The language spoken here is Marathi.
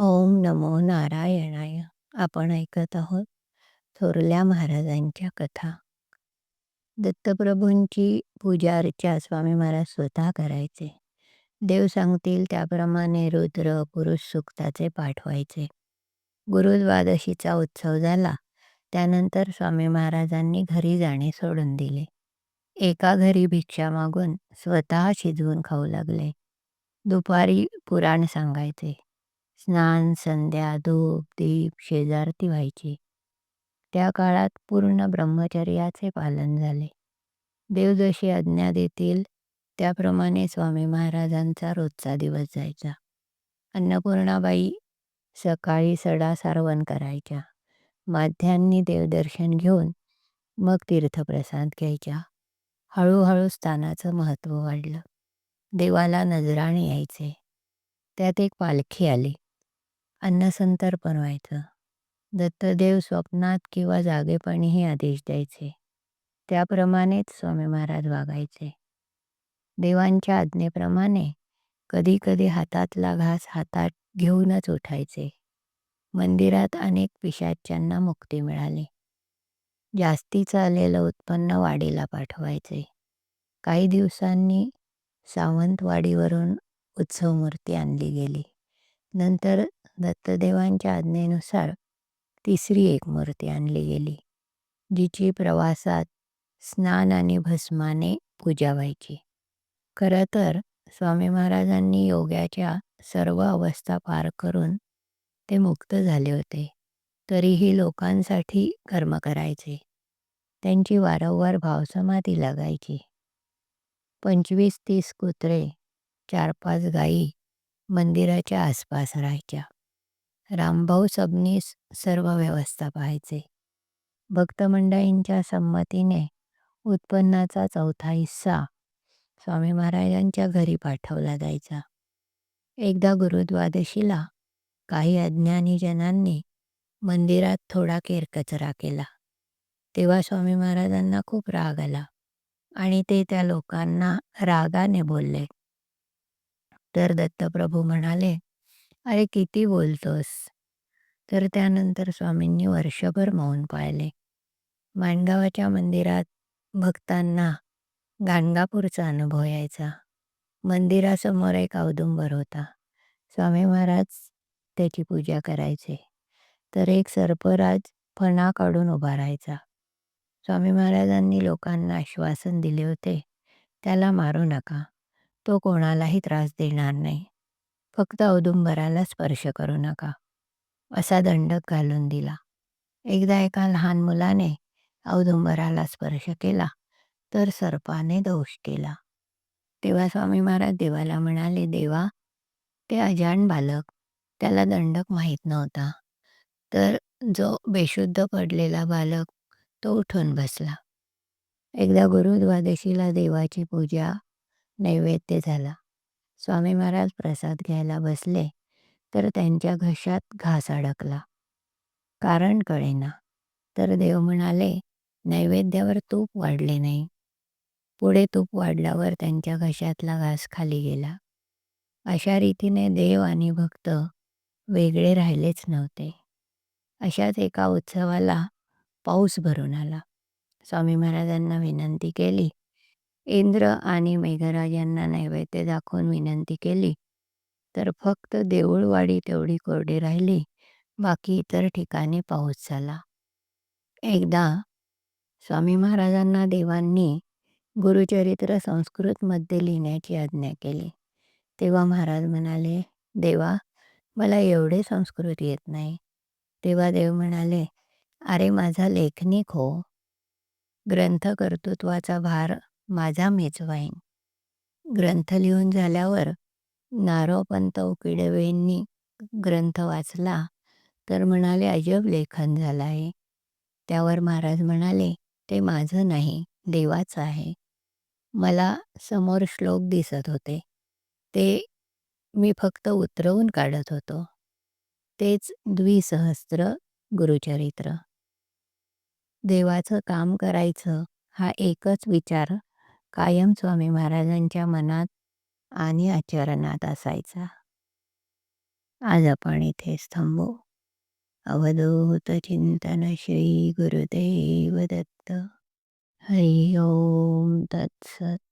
ओम नमो नारायणाय. आपण ऐकत आहोत थोरल्या महाराजांच्या कथा. दत्तप्रभूंची पूजा अर्चा स्वामी महाराज स्वतः करायचे. देव सांगतील त्याप्रमाणे रुद्र पुरुष सुक्ताचे पाठ व्हायचे गुरुद्वादशीचा उत्सव झाला. त्यानंतर स्वामी महाराजांनी घरी जाणे सोडून दिले. एका घरी भिक्षा मागून स्वतः शिजवून खाऊ लागले. दुपारी पुराण सांगायचे. स्नान संध्या धूप दीप शेजारती व्हायची त्या काळात पूर्ण ब्रह्मचर्याचे पालन झाले. देव जशी आज्ञा देतील त्याप्रमाणे स्वामी महाराजांचा रोजचा दिवस जायचा. अन्नपूर्णाबाई सकाळी सडा सारवण करायच्या. माध्यान्ही देवदर्शन घेऊन मग तीर्थप्रसाद घ्यायच्या. हळूहळू स्थानाचं महत्त्व वाढलं. देवाला नजराणे यायचे. त्यात एक पालखी आली. अन्नसंतर्पण व्हायचं दत्तदेव स्वप्नात किंवा जागेपणीही आदेश द्यायचे. त्याप्रमाणेच स्वामी महाराज वागायचे. देवांच्या आज्ञेप्रमाणे कधीकधी हातातला घास हातात घेऊनच उठायचे. मंदिरात अनेक पिशाच्यांना मुक्ती मिळाली. जास्तीचं आलेलं उत्पन्न वाडीला पाठवायचे. काही दिवसांनी सावंतवाडीवरून उत्सवमूर्ती आणली गेली. नंतर दत्तदेवांच्या आज्ञेनुसार तिसरी एक मूर्ती आणली गेली जिची प्रवासात स्नान आणि भस्माने पूजा व्हायची. खरं तर स्वामी महाराजांनी योग्याच्या सर्व अवस्था पार करून ते मुक्त झाले होते तरीही लोकांसाठी कर्म करायचे. त्यांची वारंवार भावसमाधी लागायची. पंचवीस तीस कुत्रे चार पाच गायी मंदिराच्या आसपास राहायच्या. रामभाऊ सबनीस सर्व व्यवस्था पाहायचे. भक्तमंडळींच्या संमतीने उत्पन्नाचा चौथा हिस्सा स्वामी महाराजांच्या घरी पाठवला जायचा. एकदा गुरुद्वादशीला काही अज्ञानी जनांनी मंदिरात थोडा केरकचरा केला. तेव्हा स्वामी महाराजांना खूप राग आला आणि ते त्या लोकांना रागाने बोलले. तर दत्तप्रभू म्हणाले अरे किती बोलतोस. तर त्यानंतर स्वामींनी वर्षभर मौन पाळले. माणगावाच्या मंदिरात भक्तांना गाणगापूरचा अनुभव यायचा. मंदिरासमोर एक औदुंबर होता. स्वामी महाराज त्याची पूजा करायचे. तर एक सर्पराज फणा काढून उभा राहायचा. स्वामी महाराजांनी लोकांना आश्वासन दिले होते त्याला मारू नका. तो कोणालाही त्रास देणार नाही. फक्त औदुंबराला स्पर्श करू नका. असा दंडक घालून दिला. एकदा एका लहान मुलाने औदुंबराला स्पर्श केला तर सर्पाने दोष केला. तेव्हा स्वामी महाराज देवाला म्हणाले देवा ते अजाण बालक त्याला दंडक माहीत नव्हता. तर जो बेशुद्ध पडलेला बालक तो उठून बसला. एकदा गुरुद्वादशीला देवाची पूजा नैवेद्य झाला. स्वामी महाराज प्रसाद घ्यायला बसले तर त्यांच्या घशात घास अडकला. कारण कळेना. तर देव म्हणाले नैवेद्यावर तूप वाढले नाही. पुढे तूप वाढल्यावर त्यांच्या घशातला घास खाली गेला. अशा रीतीने देव आणि भक्त वेगळे राहिलेच नव्हते. अशाच एका उत्सवाला पाऊस भरून आला. स्वामी महाराजांना विनंती केली इंद्र आणि मेघराज यांना नैवेद्य दाखवून विनंती केली. तर फक्त देऊळवाडी तेवढी कोरडी राहिली बाकी इतर ठिकाणी पाऊस झाला. एकदा स्वामी महाराजांना देवांनी गुरुचरित्र संस्कृतमध्ये लिहिण्याची आज्ञा केली. तेव्हा महाराज म्हणाले देवा मला एवढे संस्कृत येत नाही. तेव्हा देव म्हणाले अरे माझा लेखनिक हो. ग्रंथ कर्तृत्वाचा भार माझा मेजवाईन. ग्रंथ लिहून झाल्यावर नारोपंत उकिडवेंनी ग्रंथ वाचला तर म्हणाले अजब लेखन झालं आहे. त्यावर महाराज म्हणाले ते माझं नाही देवाचं आहे. मला समोर श्लोक दिसत होते. ते मी फक्त उतरवून काढत होतो. तेच द्विसहस्त्र गुरुचरित्र. देवाचं काम करायचं हा एकच विचार कायम स्वामी महाराजांच्या मनात आणि आचरणात असायचा. आज आपण इथेच थांबू. अवधूत चिंतन श्री गुरुदेव दत्त. हरि ओम तत्सत.